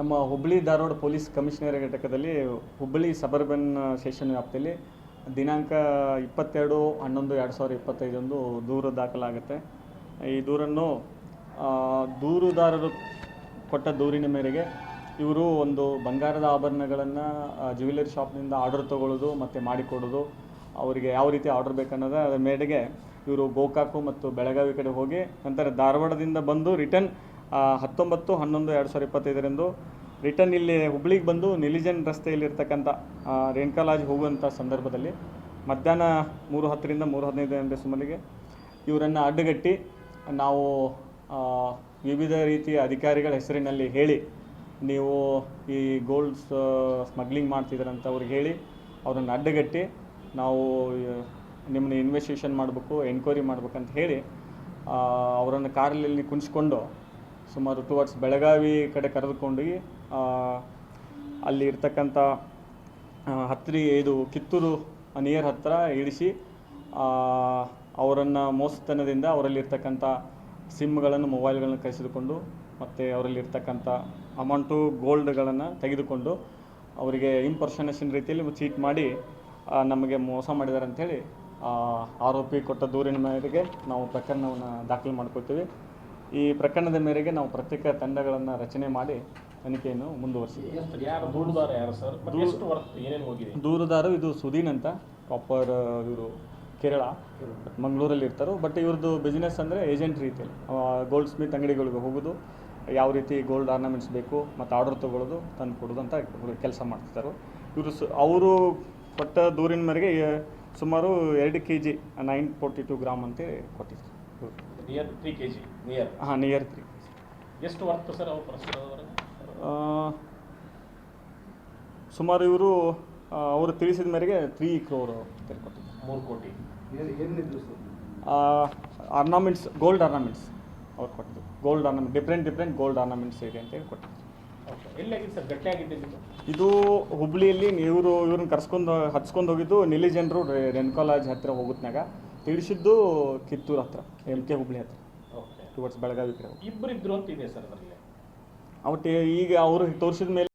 ನಮ್ಮ Hubballi Dharwad police commissioner ಘಟಕದಲ್ಲಿ Hubballi suburban session ವ್ಯಾಪ್ತಿಯಲ್ಲಿ ದಿನಾಂಕ ಇಪ್ಪತ್ತೆರಡು, ಹನ್ನೊಂದು, ಎರಡು ಸಾವಿರದ ಇಪ್ಪತ್ತೈದೊಂದು ದೂರು ದಾಖಲಾಗುತ್ತೆ. ಈ ದೂರನ್ನು ದೂರುದಾರರು ಕೊಟ್ಟ ದೂರಿನ ಮೇರೆಗೆ ಇವರು ಒಂದು ಬಂಗಾರದ ಆಭರಣಗಳನ್ನು ಜ್ಯುವೆಲರಿ ಶಾಪ್ನಿಂದ ಆರ್ಡರ್ ತೊಗೊಳ್ಳೋದು ಮತ್ತು ಮಾಡಿಕೊಡೋದು, ಅವರಿಗೆ ಯಾವ ರೀತಿ ಆರ್ಡರ್ ಅದರ ಮೇರೆಗೆ ಇವರು ಗೋಕಾಕು ಮತ್ತು ಬೆಳಗಾವಿ ಕಡೆ ಹೋಗಿ ನಂತರ ಧಾರವಾಡದಿಂದ ಬಂದು ರಿಟರ್ನ್ ಹತ್ತೊಂಬತ್ತು ಹನ್ನೊಂದು ಎರಡು ಸಾವಿರದ ಇಪ್ಪತ್ತೈದರಂದು ರಿಟರ್ನ್ ಇಲ್ಲಿ ಹುಬ್ಳಿಗೆ ಬಂದು ನಿಲಿಜನ್ ರಸ್ತೆಯಲ್ಲಿರ್ತಕ್ಕಂಥ ಆ, ರೇಣುಕಾ ಲಾಜ್ ಹೋಗುವಂಥ ಸಂದರ್ಭದಲ್ಲಿ ಮಧ್ಯಾಹ್ನ ಮೂರು ಹತ್ತರಿಂದ ಮೂರು ಹದಿನೈದು ಗಂಟೆ ಸುಮಾರಿಗೆ ಇವರನ್ನು ಅಡ್ಡಗಟ್ಟಿ ನಾವು ವಿವಿಧ ರೀತಿಯ ಅಧಿಕಾರಿಗಳ ಹೆಸರಿನಲ್ಲಿ ಹೇಳಿ ನೀವು ಈ ಗೋಲ್ಡ್ಸ್ ಸ್ಮಗ್ಲಿಂಗ್ ಮಾಡ್ತಿದ್ದೀರಂತ ಅವ್ರಿಗೆ ಹೇಳಿ ಅವರನ್ನು ಅಡ್ಡಗಟ್ಟಿ ನಾವು ನಿಮ್ಮನ್ನ ಇನ್ವೆಸ್ಟಿಗೇಷನ್ ಮಾಡಬೇಕು ಎನ್ಕ್ವೈರಿ ಮಾಡ್ಬೇಕಂತ ಹೇಳಿ ಅವರನ್ನು ಕಾರಲ್ಲಿ ಕುಣಿಸ್ಕೊಂಡು ಸುಮಾರು ಟುವರ್ಡ್ಸ್ ಬೆಳಗಾವಿ ಕಡೆ ಕರೆದುಕೊಂಡೋಗಿ ಅಲ್ಲಿ ಇರ್ತಕ್ಕಂಥ ಹತ್ತಿರ ಇದು ಕಿತ್ತೂರು ನಿಯರ್ ಹತ್ತಿರ ಇಳಿಸಿ ಅವರನ್ನು ಮೋಸತನದಿಂದ ಅವರಲ್ಲಿರ್ತಕ್ಕಂಥ ಸಿಮ್ಗಳನ್ನು, ಮೊಬೈಲ್ಗಳನ್ನು ಕಸಿದುಕೊಂಡು ಮತ್ತು ಅವರಲ್ಲಿರ್ತಕ್ಕಂಥ ಅಮೌಂಟು, ಗೋಲ್ಡ್ಗಳನ್ನು ತೆಗೆದುಕೊಂಡು ಅವರಿಗೆ ಇಂಪರ್ಸನೇಷನ್ ರೀತಿಯಲ್ಲಿ ಚೀಟ್ ಮಾಡಿ ನಮಗೆ ಮೋಸ ಮಾಡಿದ್ದಾರೆ ಅಂಥೇಳಿ ಆರೋಪಿ ಕೊಟ್ಟ ದೂರಿನ ಮೇರೆಗೆ ನಾವು ಪ್ರಕರಣವನ್ನು ದಾಖಲು ಮಾಡ್ಕೊಳ್ತೀವಿ. ಈ ಪ್ರಕರಣದ ಮೇರೆಗೆ ನಾವು ಪ್ರತ್ಯೇಕ ತಂಡಗಳನ್ನು ರಚನೆ ಮಾಡಿ ತನಿಖೆಯನ್ನು ಮುಂದುವರಿಸಿದ್ದೀವಿ ದೂರುದಾರ ಇದು ಸುದೀನ್ ಅಂತ ಪ್ರಾಪರ್ ಇವರು ಕೇರಳ ಮಂಗಳೂರಲ್ಲಿ ಇರ್ತಾರೆ. ಬಟ್ ಇವ್ರದ್ದು ಬಿಸ್ನೆಸ್ ಅಂದರೆ ಏಜೆಂಟ್ ರೀತಿಯಲ್ಲಿ. ಗೋಲ್ಡ್ ಸ್ಮಿತ್ ಅಂಗಡಿಗಳಿಗೆ ಹೋಗೋದು ಯಾವ ರೀತಿ ಗೋಲ್ಡ್ ಆರ್ನಮೆಂಟ್ಸ್ ಬೇಕು ಮತ್ತು ಆರ್ಡರ್ ತೊಗೊಳ್ಳೋದು ತಂದು ಕೊಡೋದು ಅಂತ ಕೆಲಸ ಮಾಡ್ತಿದ್ದಾರೆ ಇವರು ಸು ಅವರು ಕೊಟ್ಟ ದೂರಿನ ಮೇರೆಗೆ ಸುಮಾರು ಎರಡು K G nine forty two gram ಅಂತ ಕೊಟ್ಟಿದ್ರು. Near three K G near ಹಾಂ ನಿಯರ್ ತ್ರೀ ಎಷ್ಟು ವರ್ತ್ ಸರ್ ಅವ್ರು ಪ್ರಸ್ತುತ ಸುಮಾರು ಇವರು ಅವರು ತಿಳಿಸಿದ ಮೇರೆಗೆ ತ್ರೀ ಕ್ರೋರ್ ಕೊಟ್ಟಿದ್ದಾರೆ ಮೂರು ಕೋಟಿ. ಆರ್ನಾಮೆಂಟ್ಸ್ ಗೋಲ್ಡ್ ಆರ್ನಾಮೆಂಟ್ಸ್ ಅವ್ರು ಕೊಟ್ಟಿದ್ದು gold ornament different different gold ornaments ಇದೆ ಅಂತೇಳಿ ಆಗಿದ್ದೆ ಇದು? ಇದು ಹುಬ್ಳಿಯಲ್ಲಿ ಇವರು ಇವ್ರನ್ನ ಕರ್ಸ್ಕೊಂಡು ಹಚ್ಕೊಂಡು ಹೋಗಿದ್ದು ನಿಲಿ ಜನರು ರೆನ್ಕಾಲಾಜ್ ಹತ್ತಿರ ಹೋಗುತ್ನಾಗ. ತಿಳಿಸಿದ್ದು ಕಿತ್ತೂರು ಹತ್ರ ಎಂ ಕೆ ಹುಬ್ಳಿ ಹತ್ರ. ಓಕೆ ಟುವರ್ಡ್ಸ್ ಬೆಳಗಾವಿ ಕಡೆ. ಇದ್ರು ಅಂತ ಇದೆ ಸರ್ ಅದರಲ್ಲಿ ಅವತ್ತು ಈಗ ಅವರು ತೋರಿಸಿದ ಮೇಲೆ